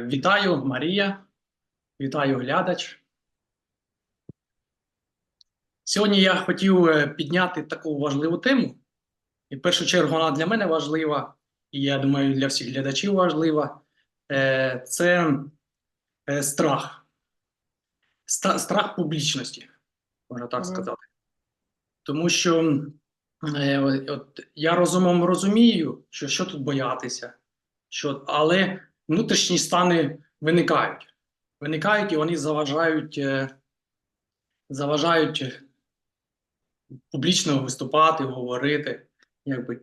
Вітаю, Марія. Вітаю, глядач. Сьогодні я хотів е, підняти таку важливу тему. І в першу чергу вона для мене важлива, і я думаю, для всіх глядачів важлива. Е, Це е, страх. Страх публічності, можна так сказати. Тому що от я розумом розумію, що, що тут боятися, що, але внутрішні стани виникають. Виникають і вони заважають, е, заважають публічно виступати, говорити. Якби.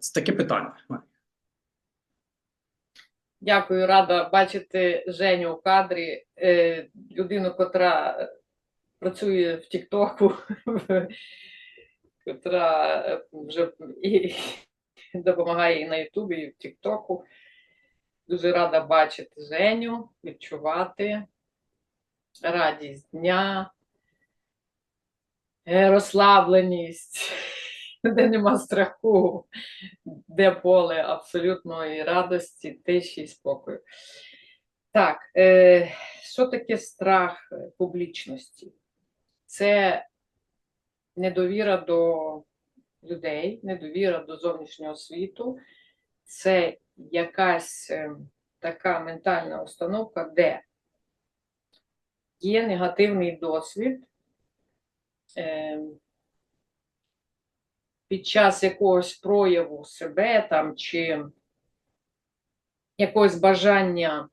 Це таке питання. Дякую, рада бачити Женю у кадрі, е, людину, котра працює в Тіктоку, котра вже і допомагає і на Ютубі, і в Тіктоку. Дуже рада бачити Женю, відчувати радість дня, е, розслабленість, де нема страху, де поле абсолютної радості, тиші і спокою. Так, е, що таке страх публічності? Це недовіра до людей, недовіра до зовнішнього світу, це якась е, така ментальна установка, де є негативний досвід. Е, під час якогось прояву себе там чи якогось бажання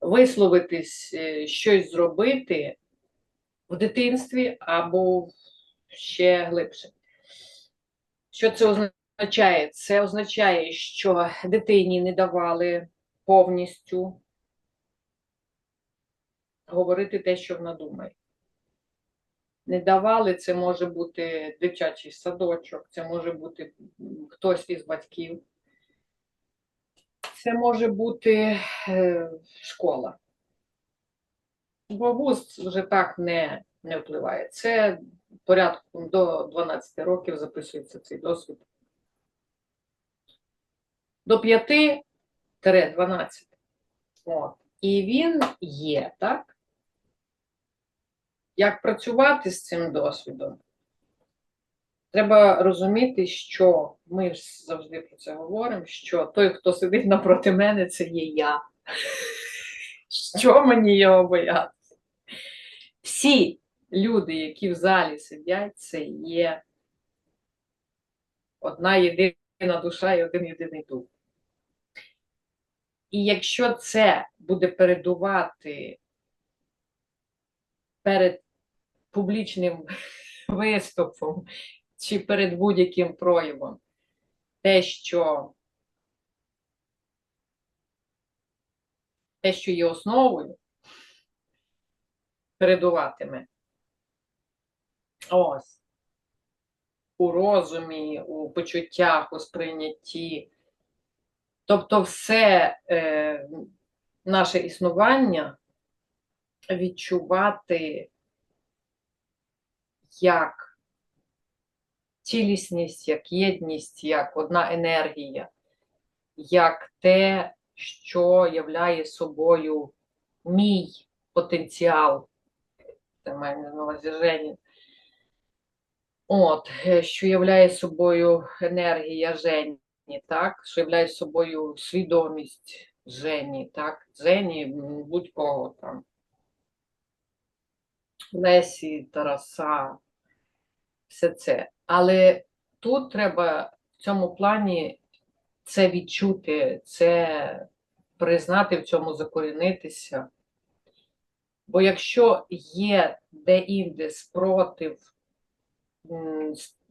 висловитись, е, щось зробити в дитинстві або ще глибше. Що це означає? Це означає, що дитині не давали повністю говорити те, що вона думає не давали, це може бути дитячий садочок, це може бути хтось із батьків. Це може бути е, школа. Бо вуз вже так не, не впливає. Це порядком до 12 років записується цей досвід. До 5-12. От. І він є, так? Як працювати з цим досвідом? Треба розуміти, що ми ж завжди про це говоримо, що той, хто сидить напроти мене, це є я. Що мені його боятися? Всі люди, які в залі сидять, це є одна єдина душа і один єдиний дух. І якщо це буде передувати перед публічним виступом чи перед будь-яким проявом те, що те, що є основою, передуватиме. Ось. У розумі, у почуттях, у сприйнятті. Тобто все е, наше існування відчувати як цілісність, як єдність, як одна енергія, як те, що являє собою мій потенціал, це має на увазі Жені. От, е, що являє собою енергія Жені, так, що являє собою свідомість Жені, так, Жені, будь-кого там. Лесі, Тараса, все це. Але тут треба в цьому плані це відчути, це признати, в цьому закорінитися. Бо якщо є де-інде спротив,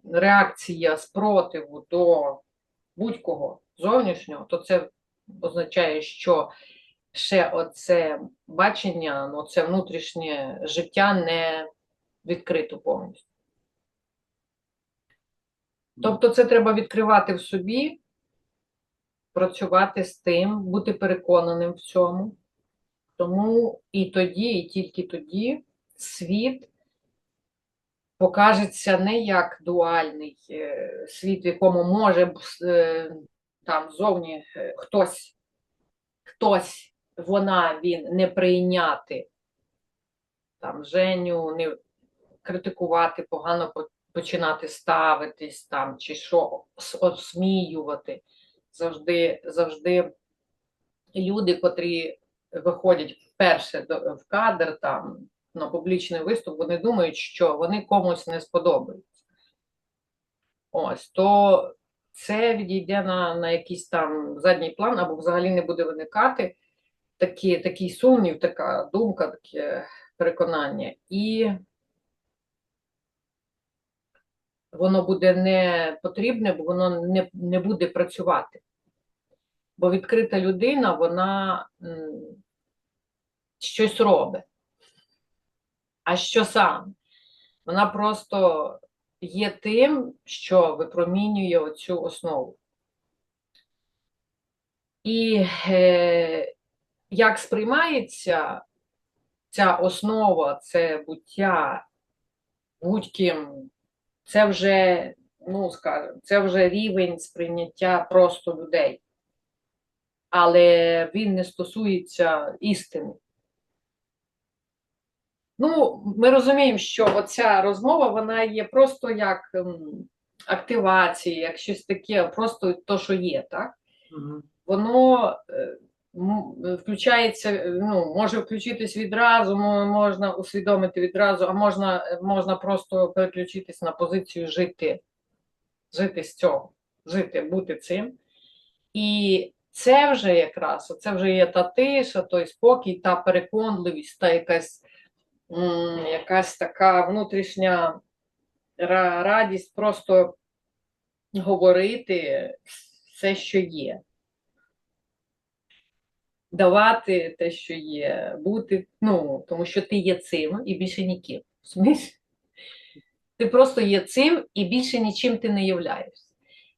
реакція спротиву до будь-кого зовнішнього, то це означає, що ще оце бачення, ну, це внутрішнє життя не відкрито повністю. Тобто це треба відкривати в собі, працювати з тим, бути переконаним в цьому. Тому і тоді, і тільки тоді світ покажеться не як дуальний е, світ, в якому може е, там зовні е, хтось хтось, вона, він не прийняти там Женю, не критикувати, погано починати ставитись там, чи що, осміювати. Завжди, завжди люди, котрі виходять вперше в кадр там на публічний виступ, вони думають, що вони комусь не сподобаються. Ось, то це відійде на, на якийсь там задній план, або взагалі не буде виникати такі, такий сумнів, така думка, таке переконання. І воно буде не потрібне, бо воно не, не буде працювати. Бо відкрита людина, вона щось робить. А що саме? Вона просто є тим, що випромінює оцю основу. І е, як сприймається ця основа, це буття будь-ким, це вже, ну скажімо, це вже рівень сприйняття просто людей. Але він не стосується істини. Ну, ми розуміємо, що оця розмова вона є просто як ем, активація, як щось таке, просто то, що є, так? Мгм. Воно е, включається, е, ну, може включитись відразу, можна усвідомити відразу, а можна, е, можна просто переключитись на позицію жити, жити з цього, жити, бути цим. І це вже якраз, це вже є та тиша, той спокій, та переконливість, та якась, якась така внутрішня радість просто говорити все, що є. Давати те, що є, бути, ну, тому що ти є цим і більше ніким. Розумієш? Ти просто є цим і більше нічим ти не являєшся.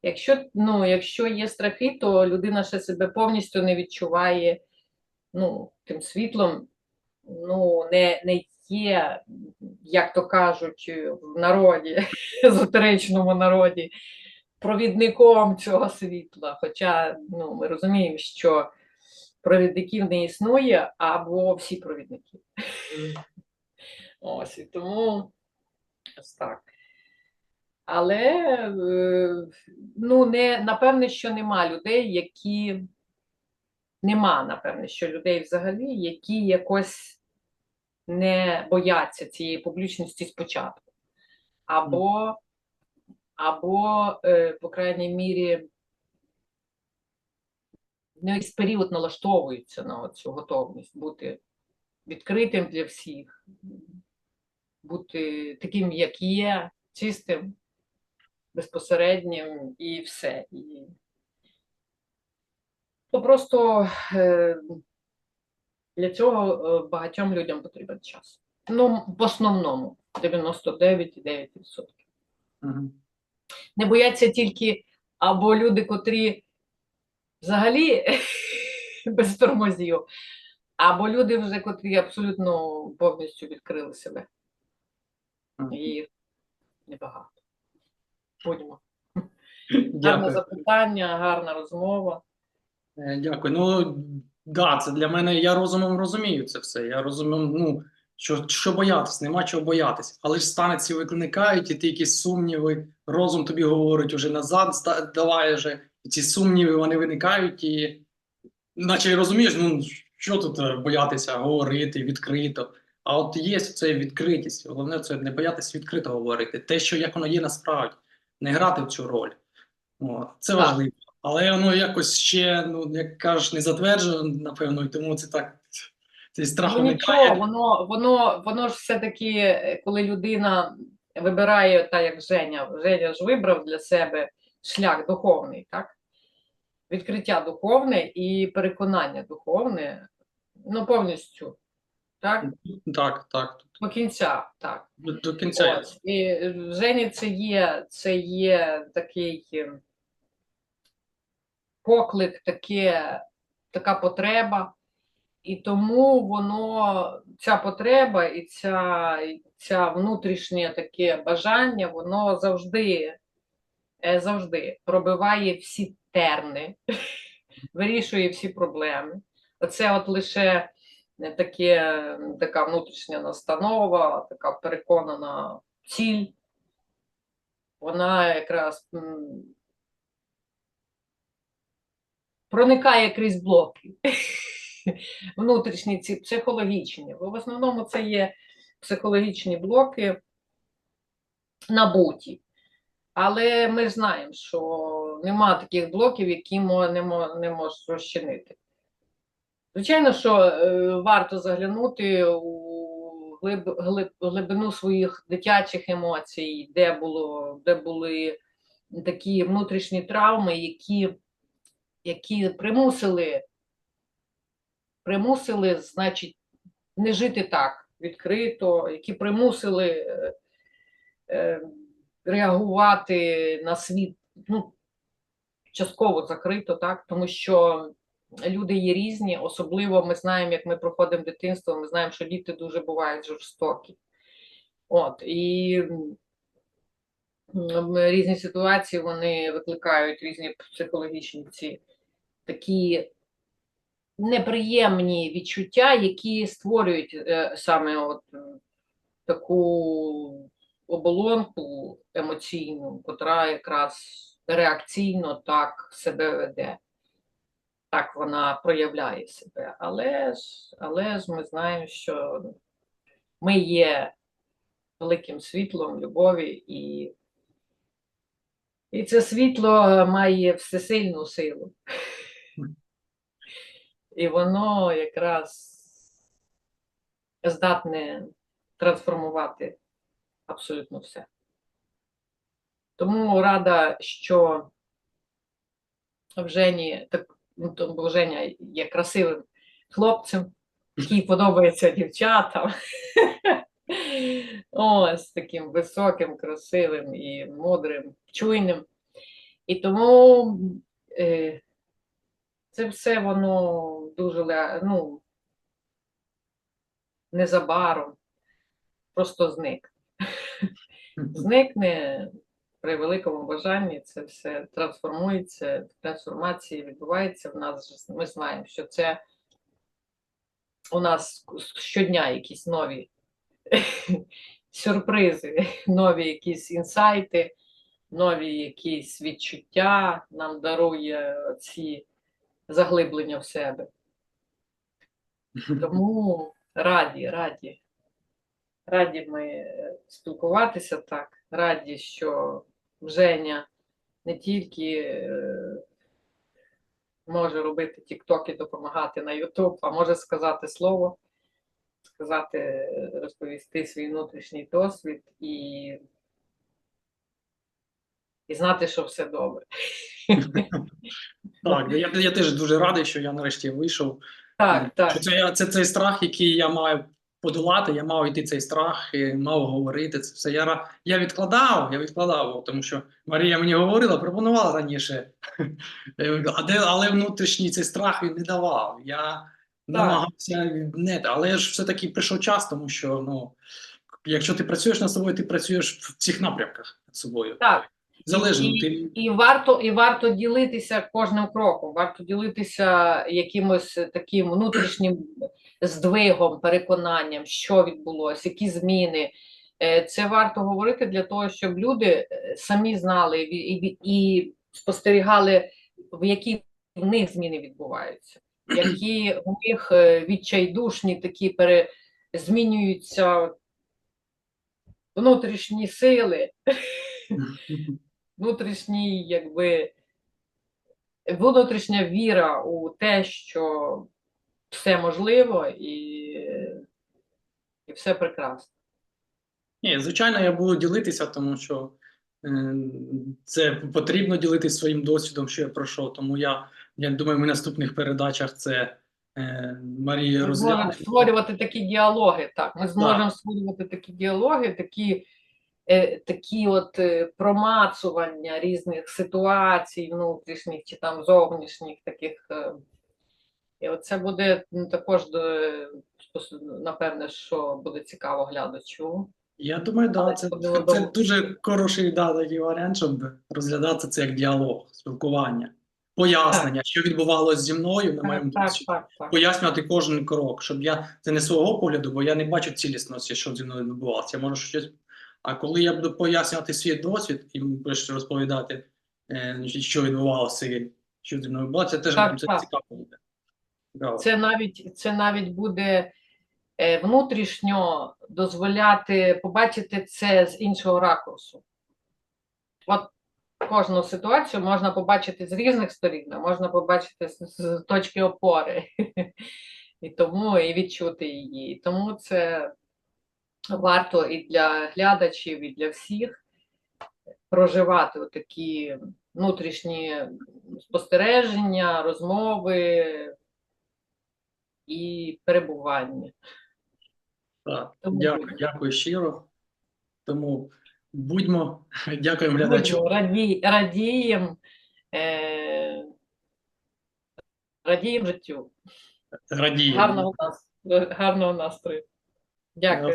Якщо, ну, якщо є страхи, то людина ще себе повністю не відчуває ну, тим світлом, ну, не, не є, як то кажуть в народі, езотеричному народі, провідником цього світла. Хоча ну, ми розуміємо, що провідників не існує, або всі провідники. Ось, і тому ось так. Але е, ну, не, напевне, що нема людей, які нема, напевне, що людей взагалі, які якось не бояться цієї публічності спочатку. Або, або е, по крайній мірі, на якийсь період налаштовуються на цю готовність бути відкритим для всіх, бути таким, як є, чистим, безпосереднім і все. І... То просто е, для цього е, багатьом людям потрібен час. Ну, в основному 99,9%. Мгм. Не бояться тільки або люди, котрі взагалі без тормозів, або люди, вже котрі абсолютно повністю відкрили себе. І небагато. Будьмо. Гарне запитання, гарна розмова. Е, Дякую. Ну, да, це для мене, я розумом розумію це все. Я розумію, ну, що, що боятись, нема чого боятись. Але ж стани ці викликають, і ти якісь сумніви, розум тобі говорить уже назад, давай вже. І ці сумніви вони виникають, і наче розумієш, ну що тут е, боятися говорити відкрито. А от є ця відкритість. Головне це не боятися відкрито говорити. Те, що як воно є насправді, не грати в цю роль. О, це важливо. Але воно якось ще, ну, як кажеш, не затверджено, напевно, і тому це так. Цей страх Ну, нічого, воно, воно, воно ж все-таки, е, коли людина вибирає, так як Женя, Женя ж вибрав для себе шлях духовний, так? Відкриття духовне і переконання духовне, ну, повністю, так? Так, так. До кінця, так. До, до кінця. Ось. І е, в Жені це є, це є такий е, поклик, таке, така потреба. І тому воно, ця потреба і ця, ця внутрішнє таке бажання, воно завжди, е, завжди пробиває всі терни, вирішує всі проблеми. Оце от лише таке, така внутрішня настанова, така переконана ціль. Вона якраз проникає крізь блоки. Внутрішні ці психологічні. Бо в основному це є психологічні блоки набуті. Але ми знаємо, що нема таких блоків, які не, мо- можуть розчинити. Звичайно, що е, варто заглянути у глиб, глиб, глибину своїх дитячих емоцій, де, було, де були такі внутрішні травми, які, які примусили, примусили, значить, не жити так відкрито, які примусили е, е, реагувати на світ ну, частково закрито, так, тому що люди є різні, особливо ми знаємо, як ми проходимо дитинство, ми знаємо, що діти дуже бувають жорстокі. От, і різні ситуації вони викликають різні психологічні ці такі неприємні відчуття, які створюють е, саме от е, таку оболонку емоційну, котра якраз реакційно так себе веде. Так вона проявляє себе. Але ж, але ж ми знаємо, що ми є великим світлом любові, і, і це світло має всесильну силу. І воно якраз здатне трансформувати абсолютно все. Тому рада, що в Жені, так, ну, бо Женя є красивим хлопцем, який подобається дівчатам. Ось таким високим, красивим і мудрим, чуйним. І тому е, це все воно дуже ну, незабаром просто зник. Зникне при великому бажанні, це все трансформується, трансформації відбувається в нас. Ми знаємо, що це у нас щодня якісь нові сюрпризи, нові якісь інсайти, нові якісь відчуття нам дарує ці заглиблення в себе. Тому раді, раді. Раді ми е, спілкуватися так, раді, що Женя не тільки е, може робити тіктоки, допомагати на Ютуб, а може сказати слово, сказати, е, розповісти свій внутрішній досвід і, і знати, що все добре. Так, я, я теж дуже радий, що я нарешті вийшов. Так, так. Що це, це цей страх, який я маю подолати, я мав йти цей страх, і мав говорити це все. Я, я відкладав, я відкладав, тому що Марія мені говорила, пропонувала раніше. А але внутрішній цей страх він не давав. Я намагався не, але ж все-таки прийшов час, тому що ну, якщо ти працюєш над собою, ти працюєш в цих напрямках над собою. Так. Залежно. І- І варто, і варто ділитися кожним кроком, варто ділитися якимось таким внутрішнім здвигом, переконанням, що відбулося, які зміни. Е, Це варто говорити для того, щоб люди е, самі знали і, і, і спостерігали, в які в них зміни відбуваються, які у них е, відчайдушні такі пере, змінюються внутрішні сили внутрішній, якби внутрішня віра у те, що все можливо і, і все прекрасно. Ні, звичайно, я буду ділитися, тому що е, це потрібно ділитися своїм досвідом, що я пройшов. Тому я, я думаю, в наступних передачах це е, Марія Ми розгляне. зможемо створювати такі діалоги. Так, ми зможемо створювати такі діалоги, такі, такі от е, промацування різних ситуацій внутрішніх чи там зовнішніх таких. Е, і оце буде ну, також е, напевне, що буде цікаво глядачу. Я думаю, да, це, це дуже хороший да, такий варіант, щоб розглядати це як діалог, спілкування. пояснення, що відбувалося зі мною на моєму Так, так, так, так. Пояснювати кожен крок, щоб я це не свого погляду, бо я не бачу цілісності, що зі мною відбувалося. Я можу щось. А коли я буду пояснювати свій досвід і будеш розповідати, е, що відбувалося, що зі мною відбувалося, це теж Так, це так. цікаво буде. Цікаво. Це навіть, це навіть буде е, внутрішньо дозволяти побачити це з іншого ракурсу. От кожну ситуацію можна побачити з різних сторін, можна побачити з, з точки опори. І тому і відчути її. І Тому це варто і для глядачів, і для всіх проживати такі внутрішні спостереження, розмови і перебування. Так. Тому Дякую, будь- дякую щиро. Тому будьмо, дякуємо глядачу. Раді, радіємо, е, радіємо життю. Радіємо. Гарного, нас, гарного настрою. Дякую.